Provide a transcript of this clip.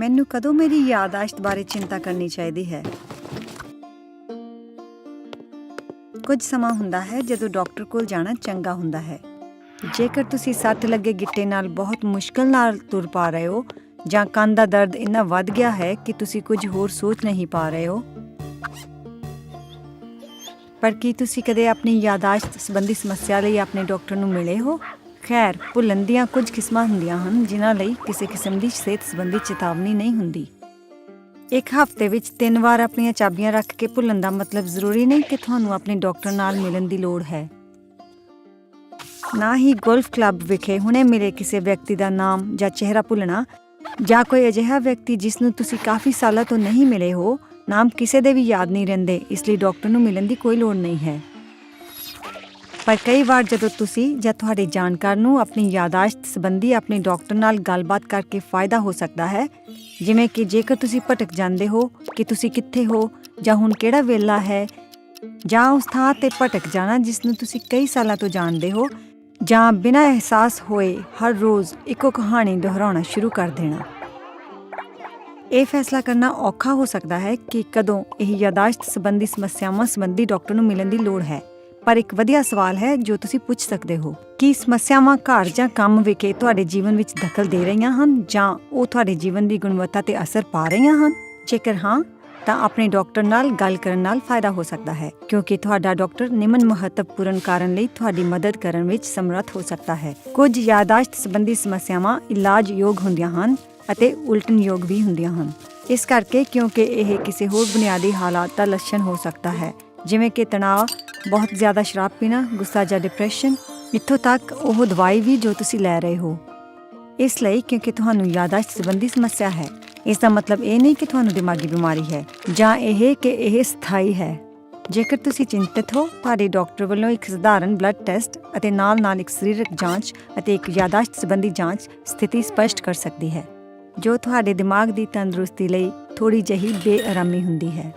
ਮੈਨੂੰ ਕਦੋਂ ਮੇਰੀ ਯਾਦਾਸ਼ਤ ਬਾਰੇ ਚਿੰਤਾ ਕਰਨੀ ਚਾਹੀਦੀ ਹੈ? ਕੁਝ ਸਮਾਂ ਹੁੰਦਾ ਹੈ ਜਦੋਂ ਡਾਕਟਰ ਕੋਲ ਜਾਣਾ ਚੰਗਾ ਹੁੰਦਾ ਹੈ। ਜੇਕਰ ਤੁਸੀਂ ਸੱਟ ਲੱਗੇ ਗਿੱਟੇ ਨਾਲ ਬਹੁਤ ਮੁਸ਼ਕਲ ਨਾਲ ਤੁਰ ਪਾ ਰਹੇ ਹੋ ਜਾਂ ਕੰਨ ਦਾ ਦਰਦ ਇੰਨਾ ਵੱਧ ਗਿਆ ਹੈ ਕਿ ਤੁਸੀਂ ਕੁਝ ਹੋਰ ਸੋਚ ਨਹੀਂ ਪਾ ਰਹੇ ਹੋ। ਪਰ ਕੀ ਤੁਸੀਂ ਕਦੇ ਆਪਣੀ ਯਾਦਾਸ਼ਤ ਸੰਬੰਧੀ ਸਮੱਸਿਆ ਲਈ ਆਪਣੇ ਡਾਕਟਰ ਨੂੰ ਮਿਲੇ ਹੋ? ਖੈਰ, ਭੁੱਲਣ ਦੀਆਂ ਕੁਝ ਕਿਸਮਾਂ ਹੁੰਦੀਆਂ ਹਨ, ਜਿਨ੍ਹਾਂ ਲਈ ਕਿਸੇ ਕਿਸਮ ਦੀ ਸਿਹਤ ਸੰਬੰਧੀ ਚੇਤਾਵਨੀ ਨਹੀਂ ਹੁੰਦੀ। ਇੱਕ ਹਫ਼ਤੇ ਵਿੱਚ ਤਿੰਨ ਵਾਰ ਆਪਣੀਆਂ ਚਾਬੀਆਂ ਰੱਖ ਕੇ ਭੁੱਲਣ ਦਾ ਮਤਲਬ ਜ਼ਰੂਰੀ ਨਹੀਂ ਕਿ ਤੁਹਾਨੂੰ ਆਪਣੇ ਡਾਕਟਰ ਨਾਲ ਮਿਲਣ ਦੀ ਲੋੜ ਹੈ। ਨਾ ਹੀ ਗੋਲਫ ਕਲੱਬ ਵਿਖੇ ਹੁਣੇ ਮਿਲੇ ਕਿਸੇ ਵਿਅਕਤੀ ਦਾ ਨਾਮ ਜਾਂ ਚਿਹਰਾ ਭੁੱਲਣਾ, ਜਾਂ ਕੋਈ ਅਜਿਹਾ ਵਿਅਕਤੀ ਜਿਸ ਨੂੰ ਤੁਸੀਂ ਕਾਫੀ ਸਾਲਾਂ ਤੋਂ ਨਹੀਂ ਮਿਲੇ ਹੋ, ਨਾਮ ਕਿਸੇ ਦੇ ਵੀ ਯਾਦ ਨਹੀਂ ਰਹਿੰਦੇ, ਇਸ ਲਈ ਡਾਕਟਰ ਨੂੰ ਮਿਲਣ ਦੀ ਕੋਈ ਲੋੜ ਨਹੀਂ ਹੈ। ਪਰ ਕਈ ਵਾਰ ਜਦੋਂ ਤੁਸੀਂ ਜਾਂ ਤੁਹਾਡੇ ਜਾਣਕਾਰ ਨੂੰ ਆਪਣੀ ਯਾਦਾਸ਼ਤ ਸੰਬੰਧੀ ਆਪਣੇ ਡਾਕਟਰ ਨਾਲ ਗੱਲਬਾਤ ਕਰਕੇ ਫਾਇਦਾ ਹੋ ਸਕਦਾ ਹੈ, ਜਿਵੇਂ ਕਿ ਜੇਕਰ ਤੁਸੀਂ ਭਟਕ ਜਾਂਦੇ ਹੋ ਕਿ ਤੁਸੀਂ ਕਿੱਥੇ ਹੋ ਜਾਂ ਹੁਣ ਕਿਹੜਾ ਵੇਲਾ ਹੈ ਜਾਂ ਉਸ ਥਾਂ ਤੇ ਭਟਕ ਜਾਣਾ ਜਿਸ ਨੂੰ ਤੁਸੀਂ ਕਈ ਸਾਲਾਂ ਤੋਂ ਜਾਣਦੇ ਹੋ ਜਾਂ ਬਿਨਾਂ ਅਹਿਸਾਸ ਹੋਏ ਹਰ ਰੋਜ਼ ਇੱਕੋ ਕਹਾਣੀ ਦੁਹਰਾਉਣਾ ਸ਼ੁਰੂ ਕਰ ਦੇਣਾ। ਇਹ ਫੈਸਲਾ ਕਰਨਾ ਔਖਾ ਹੋ ਸਕਦਾ ਹੈ ਕਿ ਕਦੋਂ ਇਹ ਯਾਦਾਸ਼ਤ ਸੰਬੰਧੀ ਸਮੱਸਿਆਵਾਂ ਸੰਬੰਧੀ ਡਾਕਟਰ ਨੂੰ ਮਿਲਣ ਦੀ ਲੋੜ ਹੈ। ਪਰ ਇੱਕ ਵਧੀਆ ਸਵਾਲ ਹੈ ਜੋ ਤੁਸੀਂ ਪੁੱਛ ਸਕਦੇ ਹੋ। ਕੀ ਸਮੱਸਿਆਵਾਂ ਘਰ ਜਾਂ ਕੰਮ ਵਿਖੇ ਤੁਹਾਡੇ ਜੀਵਨ ਵਿੱਚ ਦਖਲ ਦੇ ਰਹੀਆਂ ਹਨ ਜਾਂ ਉਹ ਤੁਹਾਡੇ ਜੀਵਨ ਦੀ ਗੁਣਵੱਤਾ ਤੇ ਅਸਰ ਪਾ ਰਹੀਆਂ ਹਨ? ਜੇਕਰ ਹਾਂ, ਤਾਂ ਆਪਣੇ ਡਾਕਟਰ ਨਾਲ ਗੱਲ ਕਰਨ ਨਾਲ ਫਾਇਦਾ ਹੋ ਸਕਦਾ ਹੈ, ਕਿਉਂਕਿ ਤੁਹਾਡਾ ਡਾਕਟਰ ਨਿਮਨ ਮਹੱਤਵਪੂਰਨ ਕਾਰਨ ਲਈ ਤੁਹਾਡੀ ਮਦਦ ਕਰਨ ਵਿੱਚ ਸਮਰੱਥ ਹੋ ਸਕਦਾ ਹੈ। ਕੁਝ ਯਾਦਾਸ਼ਤ ਸੰਬੰਧੀ ਸਮੱਸਿਆਵਾਂ ਇਲਾਜ ਯੋਗ ਹੁੰਦੀਆਂ ਹਨ ਅਤੇ ਉਲਟਣ ਯੋਗ ਵੀ ਹੁੰਦੀਆਂ ਹਨ। ਇਸ ਕਰਕੇ ਕਿਉਂਕਿ ਇਹ ਕਿਸੇ ਹੋਰ ਬੁਨਿਆਦੀ ਹਾਲਾਤ ਦਾ ਲੱਛਣ ਹੋ ਸਕਦਾ ਹੈ, ਜਿਵੇਂ ਕਿ ਤਣਾਅ ਬਹੁਤ ਜ਼ਿਆਦਾ ਸ਼ਰਾਬ ਪੀਣਾ, ਗੁੱਸਾ ਜਾਂ ਡਿਪਰੈਸ਼ਨ ਇੱਥੋਂ ਤੱਕ ਉਹ ਦਵਾਈ ਵੀ ਜੋ ਤੁਸੀਂ ਲੈ ਰਹੇ ਹੋ। ਇਸ ਲਈ ਕਿਉਂਕਿ ਤੁਹਾਨੂੰ ਯਾਦਾਸ਼ਤ ਸੰਬੰਧੀ ਸਮੱਸਿਆ ਹੈ, ਇਸ ਦਾ ਮਤਲਬ ਇਹ ਨਹੀਂ ਕਿ ਤੁਹਾਨੂੰ ਦਿਮਾਗੀ ਬਿਮਾਰੀ ਹੈ, ਜਾਂ ਇਹ ਕਿ ਇਹ ਸਥਾਈ ਹੈ। ਜੇਕਰ ਤੁਸੀਂ ਚਿੰਤਤ ਹੋ, ਤੁਹਾਡੇ ਡਾਕਟਰ ਵੱਲੋਂ ਇੱਕ ਸਧਾਰਨ ਬਲੱਡ ਟੈਸਟ ਅਤੇ ਨਾਲ-ਨਾਲ ਇੱਕ ਸਰੀਰਕ ਜਾਂਚ ਅਤੇ ਇੱਕ ਯਾਦਾਸ਼ਤ ਸੰਬੰਧੀ ਜਾਂਚ ਸਥਿਤੀ ਸਪਸ਼ਟ ਕਰ ਸਕਦੀ ਹੈ, ਜੋ ਤੁਹਾਡੇ ਦਿਮਾਗ ਦੀ ਤੰਦਰੁਸਤੀ ਲਈ ਥੋੜੀ ਜਿਹੀ ਬੇਆਰਾਮੀ ਹੁੰਦੀ ਹੈ।